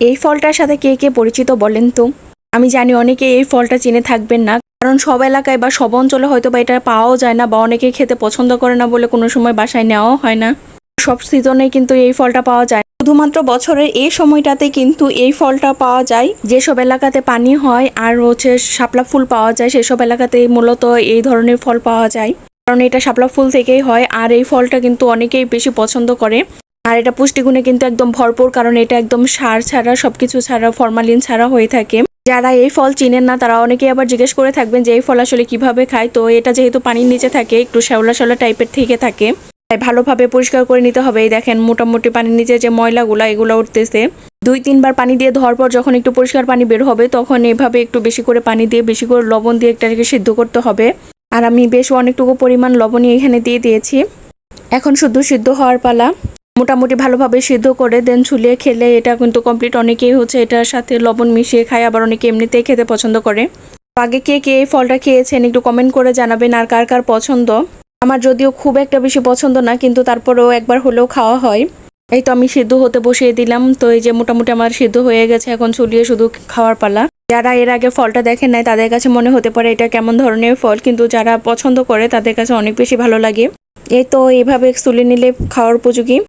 এই ফলটার সাথে কে কে পরিচিত বলেন তো? আমি জানি অনেকে এই ফলটা চিনে থাকবেন না, কারণ সব এলাকায় বা সব অঞ্চলে হয়তো বা এটা পাওয়াও যায় না বা অনেকে খেতে পছন্দ করে না বলে কোনো সময় বাসায় নেওয়াও হয় না। সব সিজনে কিন্তু এই ফলটা পাওয়া যায়। শুধুমাত্র বছরের এই সময়টাতে কিন্তু এই ফলটা পাওয়া যায়। যেসব এলাকাতে পানি হয় আর হচ্ছে শাপলা ফুল পাওয়া যায়, সেসব এলাকাতে মূলত এই ধরনের ফল পাওয়া যায়। কারণ এটা শাপলা ফুল থেকেই হয় আর এই ফলটা কিন্তু অনেকেই বেশি পছন্দ করে। আর এটা পুষ্টিগুণে কিন্তু একদম ভরপুর, কারণ এটা একদম সার ছাড়া, সবকিছু ছাড়া ফরমালিন ছাড়া হয়ে থাকে। যারা এই ফল চিনেন না, তারা অনেকেই আবার জিজ্ঞেস করে থাকবেন যে এই ফল আসলে কীভাবে খায়। তো এটা যেহেতু পানির নিচে থাকে, একটু শ্যাওলা শ্যাওলা টাইপের থেকে থাকে, তাই ভালোভাবে পরিষ্কার করে নিতে হবে। এই দেখেন, মোটামুটি পানির নিচে যে ময়লাগুলা, এগুলো উঠতেছে। দুই তিনবার পানি দিয়ে ধোয়ার পর যখন একটু পরিষ্কার পানি বের হবে, তখন এভাবে একটু বেশি করে পানি দিয়ে, বেশি করে লবণ দিয়ে একটাকে সিদ্ধ করতে হবে। আর আমি বেশ অনেকটুকু পরিমাণ লবণই এখানে দিয়ে দিয়েছি। এখন শুদ্ধ সিদ্ধ হওয়ার পালা। মোটামুটি ভালোভাবে সিদ্ধ করে দেন ছুলিয়ে খেলে এটা কিন্তু কমপ্লিট অনেকেই হচ্ছে এটার সাথে লবণ মিশিয়ে খায়, আবার অনেকে এমনিতেই খেতে পছন্দ করে। আগে কে কে এই ফলটা খেয়েছেন একটু কমেন্ট করে জানাবেন, আর কার কার পছন্দ? আমার যদিও খুব একটা বেশি পছন্দ না, কিন্তু তারপরেও একবার হলেও খাওয়া হয়। এই তো আমি সিদ্ধ হতে বসিয়ে দিলাম, তো এই যে মোটামুটি আমার সিদ্ধ হয়ে গেছে, এখন চুলিয়ে শুধু খাওয়ার পালা। যারা এর আগে ফলটা দেখেন নাই, তাদের কাছে মনে হতে পারে এটা কেমন ধরনের ফল, কিন্তু যারা পছন্দ করে, তাদের কাছে অনেক বেশি ভালো লাগে। এই তো এইভাবে চুলে নিলে খাওয়ার উপযোগী।